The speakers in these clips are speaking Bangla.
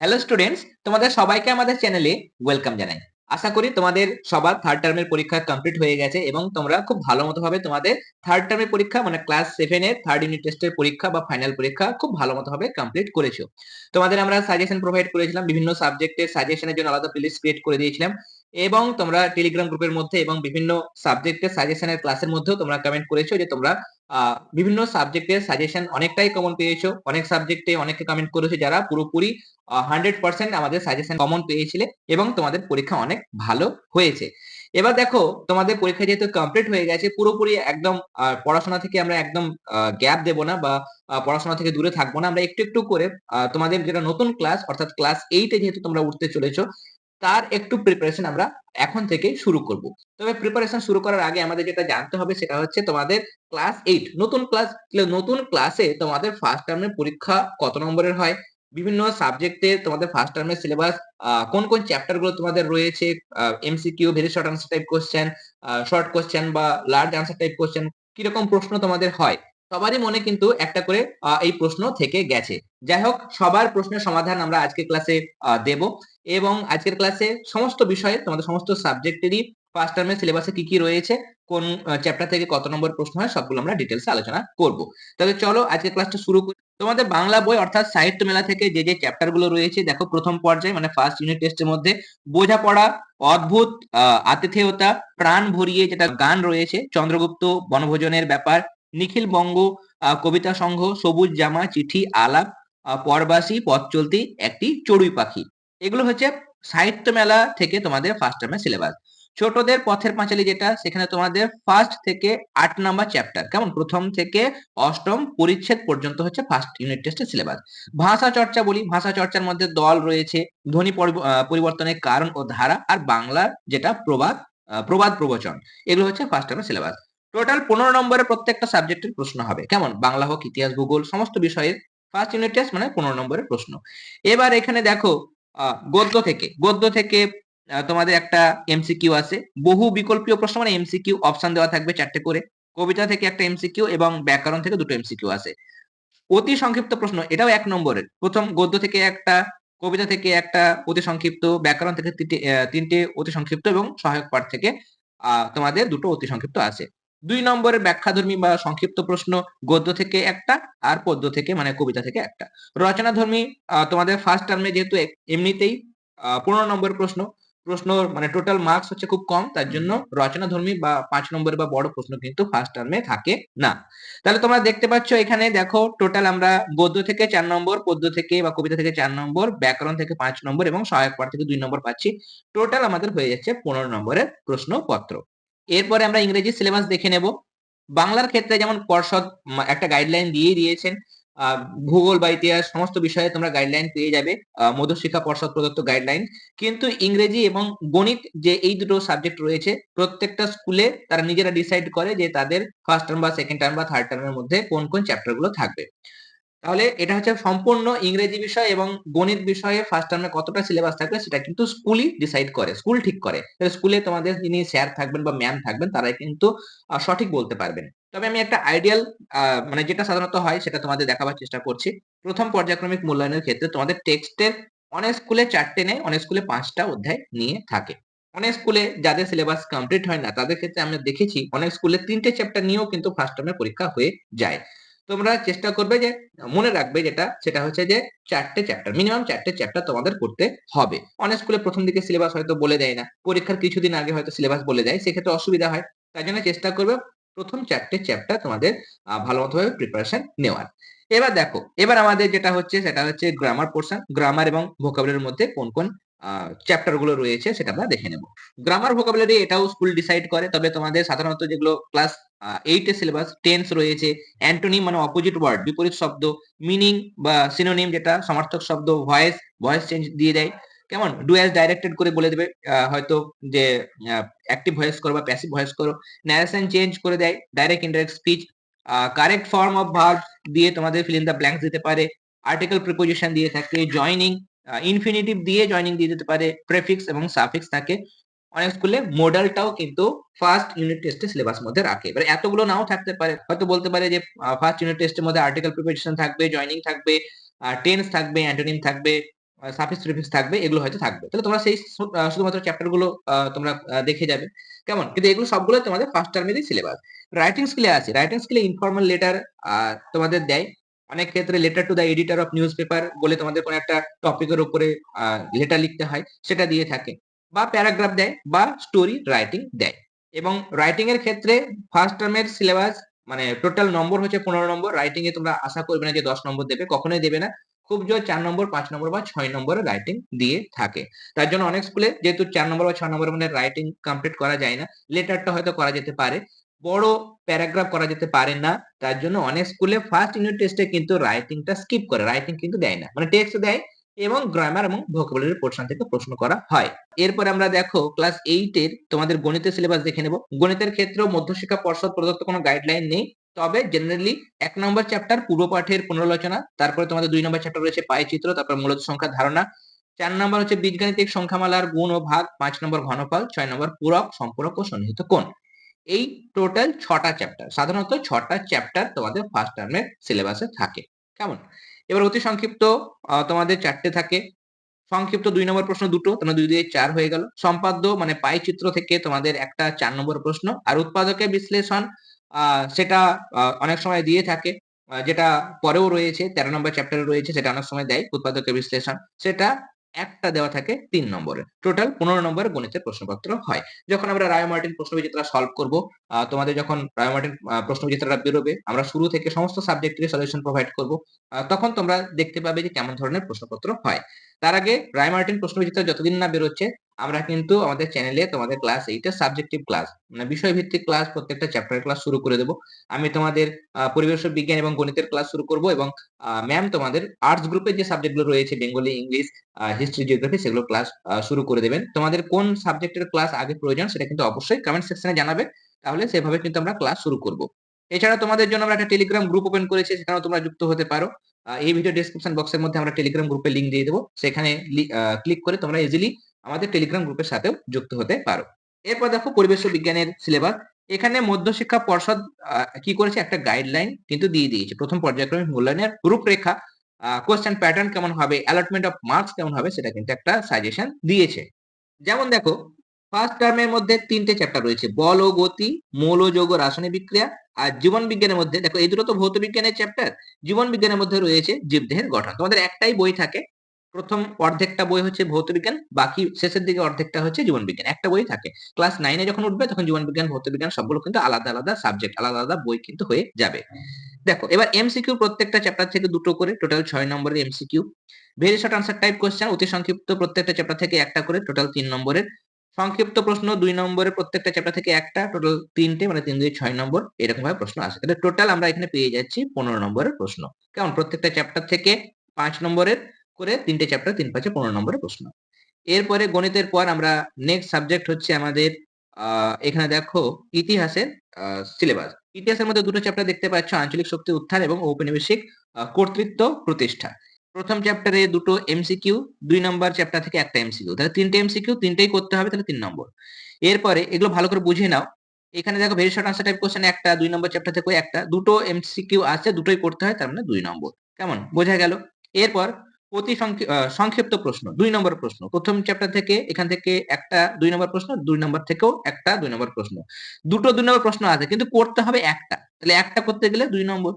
হ্যালো স্টুডেন্টস তোমাদের সবাইকে আমাদের চ্যানেলে ওয়েলকাম জানাই। আশা করি তোমাদের সবার থার্ড টার্মের পরীক্ষা কমপ্লিট হয়ে গেছে এবং তোমরা খুব ভালো মতো ভাবে তোমাদের থার্ড টার্মের পরীক্ষা মানে ক্লাস সেভেন এর থার্ড ইউনিট টেস্টের পরীক্ষা বা ফাইনাল পরীক্ষা খুব ভালো মতো ভাবে কমপ্লিট করেছ। তোমাদের আমরা সাজেশন প্রোভাইড করেছিলাম, বিভিন্ন সাবজেক্টের সাজেশনের জন্য আলাদা প্লেলিস্ট ক্রিয়েট করে দিয়েছিলাম এবং তোমরা টেলিগ্রাম গ্রুপের মধ্যে এবং বিভিন্ন সাবজেক্টের সাজেশনের ক্লাসের মধ্যেও তোমরা কমেন্ট করেছ যে তোমরা বিভিন্ন সাবজেক্টের সাজেশন অনেকটাই কমন পেয়েছ। অনেক সাবজেক্টে অনেকে কমেন্ট করেছ যারা পুরোপুরি হান্ড্রেড পার্সেন্ট আমাদের সাজেশন কমন পেয়েছিলে এবং তোমাদের পরীক্ষা অনেক ভালো হয়েছে। এবার দেখো, তোমাদের পরীক্ষা যেহেতু কমপ্লিট হয়ে গেছে, পুরোপুরি একদম পড়াশোনা থেকে আমরা একদম গ্যাপ দেব না বা পড়াশোনা থেকে দূরে থাকব না। আমরা একটু একটু করে তোমাদের যেটা নতুন ক্লাস অর্থাৎ ক্লাস এইটে যেহেতু তোমরা উঠতে চলেছো তার একটু প্রিপারেশন আমরা এখন থেকে শুরু করব। তবে প্রিপারেশন শুরু করার আগে আমাদের যেটা জানতে হবে সেটা হচ্ছে তোমাদের ক্লাস এইট নতুন ক্লাস নতুন ক্লাসে তোমাদের ফার্স্ট টার্মের পরীক্ষা কত নম্বরের হয়? বিভিন্ন সাবজেক্টে তোমাদের ফার্স্ট টার্মের সিলেবাস কোন কোন চ্যাপ্টারগুলো তোমাদের রয়েছে? MCQ very short answer type question short question বা লার্জ আনসার টাইপ কোশ্চেন কীরকম প্রশ্ন তোমাদের হয়? সবারই মনে কিন্তু একটা করে এই প্রশ্ন থেকে গেছে। যাই হোক, সবার প্রশ্নের সমাধান আমরা আজকে ক্লাসে দেব। এবং আজকের ক্লাসে সমস্ত বিষয়ে, তোমাদের সমস্ত সাবজেক্টেরই ফার্স্ট টার্মের সিলেবাসে কি কি রয়েছে, কোন চ্যাপ্টার থেকে কত নম্বর প্রশ্ন হয়, সবগুলো আমরা ডিটেলসে আলোচনা করব। তাহলে চলো আজকের ক্লাসটা শুরু করি। তোমাদের বাংলা বই অর্থাৎ সাহিত্য মেলা থেকে যে যে চ্যাপ্টারগুলো রয়েছে, দেখো প্রথম পর্যায়ে মানে ফার্স্ট ইউনিট টেস্টের মধ্যে বোঝাপড়া, অদ্ভুত আতিথেয়তা, প্রাণ ভরিয়ে যেটা গান রয়েছে, চন্দ্রগুপ্ত বনভোজনের ব্যাপার, নিখিল বঙ্গ কবিতা সংঘ, সবুজ জামা, চিঠি, আলাপ পরবাসী, পথ চলতি, একটি চড়ুই পাখি। এগুলো হচ্ছে সাহিত্য মেলা থেকে তোমাদের ফার্স্ট টার্মের সিলেবাস ছোটদের পথের পাঁচালী যেটা, সেখানে তোমাদের ফার্স্ট থেকে আট নাম্বার চ্যাপ্টার কেমন? প্রথম থেকে অষ্টম পরিচ্ছেদ পর্যন্ত হচ্ছে ফার্স্ট ইউনিট টেস্টের সিলেবাস ভাষা চর্চা বলি, ভাষা চর্চার মধ্যে দল রয়েছে, ধ্বনি পরিবর্তনের কারণ ও ধারা, আর বাংলার যেটা প্রবাদ প্রবাদ প্রবচন, এগুলো হচ্ছে ফার্স্ট টার্মের সিলেবাস টোটাল পনেরো নম্বরের প্রত্যেকটা সাবজেক্টের প্রশ্ন হবে, কেমন? বাংলা হোক, ইতিহাস, ভূগোল, সমস্ত বিষয়ের ফার্স্ট ইউনিট টেস্ট মানে পনেরো নম্বরের প্রশ্ন। এবার এখানে দেখো গদ্য থেকে। গদ্য থেকে তোমাদের একটা এমসিকিউ আছে। বহু বিকল্পীয় প্রশ্ন মানে এমসিকিউ অপশন দেওয়া থাকবে চারটে করে। কবিতা থেকে একটা এমসিকিউ এবং ব্যাকরণ থেকে দুটো এমসিকিউ আছে। অতি সংক্ষিপ্ত প্রশ্ন, এটাও এক নম্বরের। প্রথম গদ্য থেকে একটা, কবিতা থেকে একটা অতি সংক্ষিপ্ত, ব্যাকরণ থেকে তিনটে অতি সংক্ষিপ্ত এবং সহায়ক পাঠ থেকে তোমাদের দুটো অতি সংক্ষিপ্ত আছে। দুই নম্বরের ব্যাখ্যাধর্মী বা সংক্ষিপ্ত প্রশ্ন, গদ্য থেকে একটা আর পদ্য থেকে মানে কবিতা থেকে একটা। রচনাধর্মী তোমাদের ফার্স্ট টার্মে যেহেতু এমনিতেই পনেরো নম্বরের প্রশ্ন প্রশ্ন মানে টোটাল মার্কস হচ্ছে খুব কম, তার জন্য রচনা ধর্মী বা পাঁচ নম্বর বা বড় প্রশ্ন কিন্তু ফার্স্ট টার্মে থাকে না। তাহলে তোমরা দেখতে পাচ্ছ এখানে দেখো টোটাল আমরা গদ্য থেকে চার নম্বর, পদ্য থেকে বা কবিতা থেকে চার নম্বর, ব্যাকরণ থেকে পাঁচ নম্বর এবং সহায়ক পাঠ থেকে দুই নম্বর পাচ্ছি। টোটাল আমাদের হয়ে যাচ্ছে পনেরো নম্বরের প্রশ্নপত্র। এরপরে আমরা ইংরেজি সিলেবাস দেখে নেব। বাংলার ক্ষেত্রে যেমন পর্ষদ একটা গাইডলাইন দিয়ে দিয়েছেন ভূগোল বা ইতিহাস সমস্ত বিষয়ে তোমরা গাইডলাইন পেয়ে যাবে মধ্যশিক্ষা পর্ষদ প্রদত্ত গাইডলাইন কিন্তু ইংরেজি এবং গণিত যে এই দুটো সাবজেক্ট রয়েছে, প্রত্যেকটা স্কুলে তারা নিজেরা ডিসাইড করে যে তাদের ফার্স্ট টার্ম বা সেকেন্ড টার্ম বা থার্ড টার্মের মধ্যে কোন কোন চ্যাপ্টারগুলো থাকবে। তাহলে এটা হচ্ছে সম্পূর্ণ ইংরেজি বিষয় এবং গণিত বিষয়ে ফার্স্ট টার্মে কতটা সিলেবাস থাকবে সেটা কিন্তু স্কুলই ডিসাইড করে স্কুল ঠিক করে। স্কুলে তোমাদের যিনি স্যার থাকবেন বা ম্যাম থাকবেন তারাই কিন্তু সঠিক বলতে পারবেন। তবে আমি একটা আইডিয়াল মানে যেটা সাধারণত হয় সেটা তোমাদের দেখাবার চেষ্টা করছি। প্রথম পর্যায়ক্রমিক মূল্যায়নের ক্ষেত্রে তোমাদের টেক্সটের অনেক স্কুলে চারটে নেয়, অনেক স্কুলে পাঁচটা অধ্যায় নিয়ে থাকে। অনেক স্কুলে যাদের সিলেবাস কমপ্লিট হয় না, তাদের ক্ষেত্রে আমরা দেখেছি অনেক স্কুলে তিনটে চ্যাপ্টার নিয়েও কিন্তু ফার্স্ট টার্মের পরীক্ষা হয়ে যায়। তোমরা চেষ্টা করবে যে, মনে রাখবে যেটা, সেটা হচ্ছে যে চারটে চ্যাপ্টার মিনিমাম চারটে চ্যাপ্টার তোমাদের করতে হবে। অনেক স্কুলে প্রথম দিকে সিলেবাস হয়তো বলে দেয় না, পরীক্ষার কিছুদিন আগে হয়তো সিলেবাস বলে দেয়, সেক্ষেত্রে অসুবিধা হয়। তাই জন্য চেষ্টা করবে প্রথম চারটে চ্যাপ্টার তোমাদের ভালো মতো ভাবে প্রিপারেশন নেওয়ার। এবার দেখো, এবার আমাদের যেটা হচ্ছে, সেটা হচ্ছে গ্রামার পোর্শন গ্রামার এবং ভোকাবুলারির মধ্যে কোন কোন চ্যাপ্টারগুলো রয়েছে, সেটা আমরা দেখে নেব। গ্রামার ভোকাবুলারি এটাও স্কুল ডিসাইড করে, তবে তোমাদের সাধারণত যেগুলো ক্লাস এইট সিলেবাস টেন্স রয়েছে। অ্যান্টোনিম মানে অপোজিট ওয়ার্ড বিপরীত শব্দ। মিনিং বা সিনোনিম যেটা, সমার্থক শব্দ ভয়েস ভয়েস চেঞ্জ দিয়ে দেয়। কেমন? ডু অ্যাজ ডাইরেক্টেড করে বলে দেবে। হয়তো যে অ্যাক্টিভ ভয়েস করো বা প্যাসিভ ভয়েস করো। ন্যারেশন চেঞ্জ করে দেয়। Direct indirect speech correct form of verb দিয়ে তোমাদের ফিল ইন দ্য ব্ল্যাঙ্কস দিতে পারে। আর্টিকেল প্রিপোজিশন দিয়ে থাকে। জয়নিং ইনফিনিটিভ দিয়ে জয়নিং দিয়ে দিতে পারে। প্রেফিক্স এবং সাফিক্স থাকে। অনেক স্কুলে মডেলটাও কিন্তু ফার্স্ট ইউনিট টেস্টে সিলেবাস মধ্যে রাখে। এবার এতগুলো নাও থাকতে পারে, হয়তো বলতে পারে যে ফার্স্ট ইউনিট টেস্টের মধ্যে আর্টিকেল প্রিপারেশন থাকবে জয়নিং থাকবে টেন্স থাকবে অ্যান্টোনিম থাকবে সাফিক্স প্রিফিক্স থাকবে, এগুলো হয়তো থাকবে। তাহলে তোমরা সেই শুধুমাত্র চ্যাপ্টারগুলো তোমরা দেখে যাবে। কেমন? কিন্তু এগুলো সবগুলো তোমাদের ফার্স্ট টার্মেরই সিলেবাস রাইটিং স্কিলে আছে। রাইটিং স্কিলে ইনফর্মাল লেটার তোমাদের দেয়। অনেক ক্ষেত্রে letter to the editor of newspaper বলে তোমাদের কোনো একটা টপিকের উপরে লেটার লিখতে হয়, সেটা দিয়ে থাকে। বা প্যারাগ্রাফ দেয় বা স্টোরি রাইটিং দেয়। এবং রাইটিং এর ক্ষেত্রে ফার্স্ট টার্মের সিলেবাস মানে টোটাল নম্বর হচ্ছে পনেরো নম্বর রাইটিং এ তোমরা আশা করবে না যে দশ নম্বর দেবে, কখনোই দেবে না। খুব জোর চার নম্বর পাঁচ নম্বর বা ছয় নম্বরের রাইটিং দিয়ে থাকে। তার জন্য অনেক স্কুলে যেহেতু চার নম্বর বা ছয় নম্বরের মধ্যে রাইটিং কমপ্লিট করা যায় না লেটারটা হয়তো করা যেতে পারে। বড় প্যারাগ্রাফ করা যেতে পারে না, তার জন্য অনেক স্কুলে ফার্স্ট ইউনিট টেস্টে কিন্তু রাইটিংটা স্কিপ করে রাইটিং কিন্তু দেয় না। মানে টেক্সট দেয় এবং গ্রামার এবং ভোকাবুলারি পোর্শন থেকে প্রশ্ন করা হয়। এরপর আমরা দেখো ক্লাস এইট এর তোমাদের গণিতের সিলেবাস দেখে নেব। গণিতের ক্ষেত্রেও মধ্যশিক্ষা পর্ষদ প্রদত্ত কোনো গাইডলাইন নেই। তবে জেনারেলি এক নম্বর চ্যাপ্টার পূর্ব পাঠের পুনরালোচনা তারপরে তোমাদের দুই নম্বর চ্যাপ্টার রয়েছে পায় চিত্র তারপর মূলত সংখ্যা ধারণা। চার নম্বর হচ্ছে বীজগাণিতিক সংখ্যামালার গুণ ও ভাগ, পাঁচ নম্বর ঘনফল, ছয় নম্বর পূরক, সম্পূরক ও সন্নিহিত কোণ। এই টোটাল ছটা চ্যাপ্টার সাধারণত ছটা চ্যাপ্টার তোমাদের ফার্স্ট টার্মের সিলেবাসে থাকে। কেমন? এবার অতি সংক্ষিপ্ত তোমাদের চারটে থাকে। সংক্ষিপ্ত দুই নম্বর প্রশ্ন দুটো তোমার দুই দিয়ে চার হয়ে গেল। সম্পাদ্য মানে পাই চিত্র থেকে তোমাদের একটা চার নম্বর প্রশ্ন। আর উৎপাদকের বিশ্লেষণ সেটা অনেক সময় দিয়ে থাকে। যেটা পরেও রয়েছে, তেরো নম্বর চ্যাপ্টারে রয়েছে, সেটা অনেক সময় দেয় উৎপাদকের বিশ্লেষণ। সেটা একটা দেওয়া থাকে তিন নম্বরে। টোটাল পনেরো নম্বরের গণিতের প্রশ্নপত্র হয়। যখন আমরা রায় মার্টিন প্রশ্ন বিচিত্রা সলভ করব তোমাদের যখন রায় মার্টিন প্রশ্ন বিচিত্রাটা বেরোবে, আমরা শুরু থেকে সমস্ত সাবজেক্টের সলিউশন প্রোভাইড করব তখন তোমরা দেখতে পাবে যে কেমন ধরনের প্রশ্নপত্র হয়। তার আগে রায় মার্টিন প্রশ্ন বিচিত্রা যতদিন না বেরোচ্ছে আমরা কিন্তু আমাদের চ্যানেলে তোমাদের ক্লাস এইটা সাবজেক্টিভ ক্লাস মানে বিষয় ভিত্তিক ক্লাস প্রত্যেকটা চ্যাপ্টার ক্লাস শুরু করে দেবো। আমি তোমাদের পরিবেশ বিজ্ঞান এবং গণিতের ক্লাস শুরু করব এবং ম্যাম তোমাদের আর্টস গ্রুপের যে সাবজেক্টগুলো রয়েছে বেঙ্গলি ইংলিশ হিস্ট্রি জিওগ্রাফি সেগুলো ক্লাস শুরু করে দেবেন। তোমাদের কোন সাবজেক্টের ক্লাস আগে প্রয়োজন সেটা কিন্তু অবশ্যই কমেন্ট সেকশনে জানাবে। তাহলে সেভাবে কিন্তু আমরা ক্লাস শুরু করব। এছাড়া তোমাদের জন্য আমরা একটা টেলিগ্রাম গ্রুপ ওপেন করেছি, সেখানেও তোমরা যুক্ত হতে পারো। এই ভিডিও ডিসক্রিপশন বক্সের মধ্যে আমরা টেলিগ্রাম গ্রুপে লিঙ্ক দিয়ে দেবো। সেখানে ক্লিক করে তোমরা ইজিলি আমাদের টেলিগ্রাম গ্রুপের সাথেও যুক্ত হতে পারো। এরপর দেখো পরিবেশ বিজ্ঞানের সিলেবাস এখানে মধ্যশিক্ষা পর্ষদ কি করেছে? একটা গাইডলাইন কিন্তু দিয়ে দিয়েছে। প্রথম পর্যায়ক্রমিক মূল্যায়নের রূপরেখা কোয়েশ্চেন প্যাটার্ন কেমন হবে? অ্যালটমেন্ট অফ মার্কস কেমন হবে? সেটা কিন্তু একটা সাজেশন দিয়েছে। যেমন দেখো ফার্স্ট টার্মের মধ্যে তিনটে চ্যাপ্টার রয়েছে। বল ও গতি, মৌল যৌগ রাসায়নিক বিক্রিয়া আর জীবন বিজ্ঞানের মধ্যে। দেখো, এই দুটো তো ভৌত বিজ্ঞানের চ্যাপ্টার জীবন বিজ্ঞানের মধ্যে রয়েছে জীবদেহের গঠন। তোমাদের একটাই বই থাকে প্রথম অর্ধেকটা বই হচ্ছে ভৌত বিজ্ঞান বাকি শেষের দিকে অর্ধেকটা হচ্ছে জীবন বিজ্ঞান একটা বই থাকে। ক্লাস নাইনে যখন উঠবে, তখন জীবন বিজ্ঞান ভৌত বিজ্ঞান সবগুলো কিন্তু আলাদা আলাদা সাবজেক্ট আলাদা আলাদা বই কিন্তু হয়ে যাবে। দেখো, এবার এমসিকিউ প্রত্যেকটা চ্যাপ্টার থেকে দুটো করে টোটাল ছয় নম্বরের MCQ very short answer type question অতি সংক্ষিপ্ত প্রত্যেকটা চ্যাপ্টার থেকে একটা করে টোটাল তিন নম্বরের। সংক্ষিপ্ত প্রশ্ন, দুই নম্বরের প্রত্যেকটা চ্যাপ্টার থেকে একটা টোটাল তিনটে মানে তিন দুই ছয় নম্বর এরকম ভাবে প্রশ্ন আসে। তাহলে টোটাল আমরা এখানে পেয়ে যাচ্ছি পনেরো নম্বরের প্রশ্ন। কেমন? প্রত্যেকটা চ্যাপ্টার থেকে পাঁচ নম্বরের করে তিনটে চ্যাপ্টার তিন পাঁচে পনেরো নম্বরের প্রশ্ন। এরপরে গণিতের পর আমরা নেক্সট সাবজেক্ট হচ্ছে আমাদের এখানে দেখো ইতিহাসের সিলেবাস ইতিহাসের মধ্যে দুটো চ্যাপ্টার দেখতে পাচ্ছ, আঞ্চলিক শক্তি উত্থান এবং ঔপনিবেশিক কর্তৃত্ব প্রতিষ্ঠা। প্রথম চ্যাপ্টারে দুটো এমসিকিউ দুই নম্বর চ্যাপ্টার থেকে একটা এমসিকিউ তাহলে তিনটে এমসিকিউ তিনটেই করতে হবে, তাহলে তিন নম্বর। এরপরে এগুলো ভালো করে বুঝে নাও। এখানে দেখো very short answer type question একটা, দুই নম্বর চ্যাপ্টার থেকে একটা, দুটো এমসিকিউ আছে, দুটোই করতে হয়, তার মানে দুই নম্বর। কেমন? বোঝা গেল? এরপর অতি সংক্ষিপ্ত প্রশ্ন, দুই নম্বর প্রশ্ন। প্রথম চ্যাপ্টার থেকে এখান থেকে একটা, দুই নম্বর প্রশ্ন, দুই নম্বর থেকেও একটা, দুই নম্বর প্রশ্ন। দুটো দুই নম্বর প্রশ্ন আছে, কিন্তু করতে হবে একটা। তাহলে একটা করতে গেলে দুই নম্বর।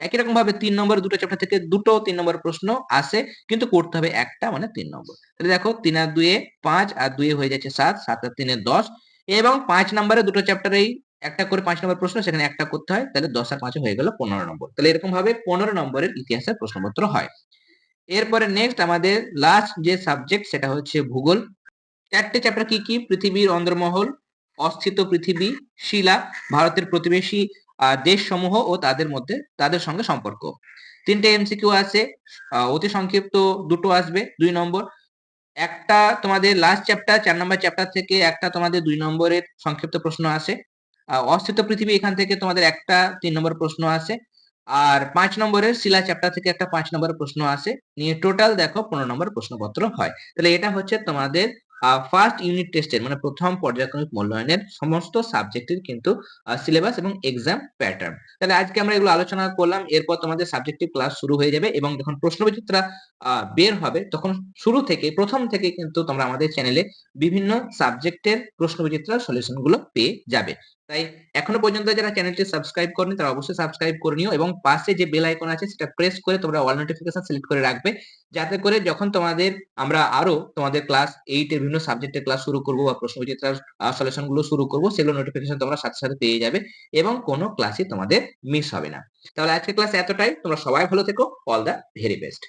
একই রকম ভাবে তিন নম্বর দুটো চ্যাপ্টার থেকে দুটো তিন নম্বর প্রশ্ন আসে, কিন্তু করতে হবে একটা মানে তিন নম্বর। তাহলে দেখো, তিন আর দুয়ে পাঁচ আর দুয়ে হয়ে যাচ্ছে সাত সাত আর তিনে দশ। এবং পাঁচ নম্বরে দুটো চ্যাপ্টারেই একটা করে পাঁচ নম্বর প্রশ্ন, সেখানে একটা করতে হয়, তাহলে দশ আর পাঁচে হয়ে গেল পনেরো নম্বর। তাহলে এরকম ভাবে পনেরো নম্বরের ইতিহাসের প্রশ্নপত্র হয়। এরপরে নেক্সট আমাদের লাস্ট যে সাবজেক্ট সেটা হচ্ছে ভূগোল। চারটে চ্যাপ্টার কি কি? পৃথিবীর অন্দরমহল, অস্থিত পৃথিবী, শিলা, ভারতের প্রতিবেশী দেশ সমূহ ও তাদের মধ্যে, তাদের সঙ্গে সম্পর্ক। তিনটে এমসিকিউ আছে অতি সংক্ষিপ্ত দুটো আসবে, দুই নম্বর। একটা তোমাদের লাস্ট চ্যাপ্টার চার নম্বর চ্যাপ্টার থেকে একটা তোমাদের দুই নম্বরের সংক্ষিপ্ত প্রশ্ন আসে। অস্থিত পৃথিবী এখান থেকে তোমাদের একটা, তিন নম্বর প্রশ্ন আসে। আর পাঁচ নম্বরের শিলা চ্যাপ্টার থেকে একটা পাঁচ নম্বরের প্রশ্ন আসে। নিয়ে টোটাল দেখো পনেরো নম্বর প্রশ্নপত্র হয়। তাহলে এটা হচ্ছে তোমাদের ফার্স্ট ইউনিট টেস্টের মানে প্রথম পর্যায়ক্রমিক মূল্যায়নের সমস্ত সাবজেক্টের কিন্তু সিলেবাস এবং এক্সাম প্যাটার্ন তাহলে আজকে আমরা এগুলো আলোচনা করলাম, এরপর তোমাদের সাবজেক্টিভ ক্লাস শুরু হয়ে যাবে এবং যখন প্রশ্নবিচিত্রা বের হবে, তখন শুরু থেকে, প্রথম থেকে কিন্তু তোমরা আমাদের চ্যানেলে বিভিন্ন সাবজেক্টের প্রশ্নবিচিত্রা সলিউশনগুলো পেয়ে যাবে। তাই এখনও পর্যন্ত যারা চ্যানেলটি সাবস্ক্রাইব করেনি তারা অবশ্যই সাবস্ক্রাইব করে নিও এবং পাশে যে বেল আইকন আছে, সেটা প্রেস করে তোমরা অল নোটিফিকেশন সিলেক্ট করে রাখবে। যাতে করে যখন তোমাদের আমরা আরও তোমাদের ক্লাস এইট এর বিভিন্ন সাবজেক্টের ক্লাস শুরু করব বা প্রশ্ন প্রশ্নবিচিত্রার সলিউশনগুলো শুরু করব, সেগুলো নোটিফিকেশন তোমরা সাথে সাথে পেয়ে যাবে এবং কোনো ক্লাসই তোমাদের মিস হবে না। তাহলে আজকের ক্লাস এতটাই। তোমরা সবাই ভালো থেকো। All the very best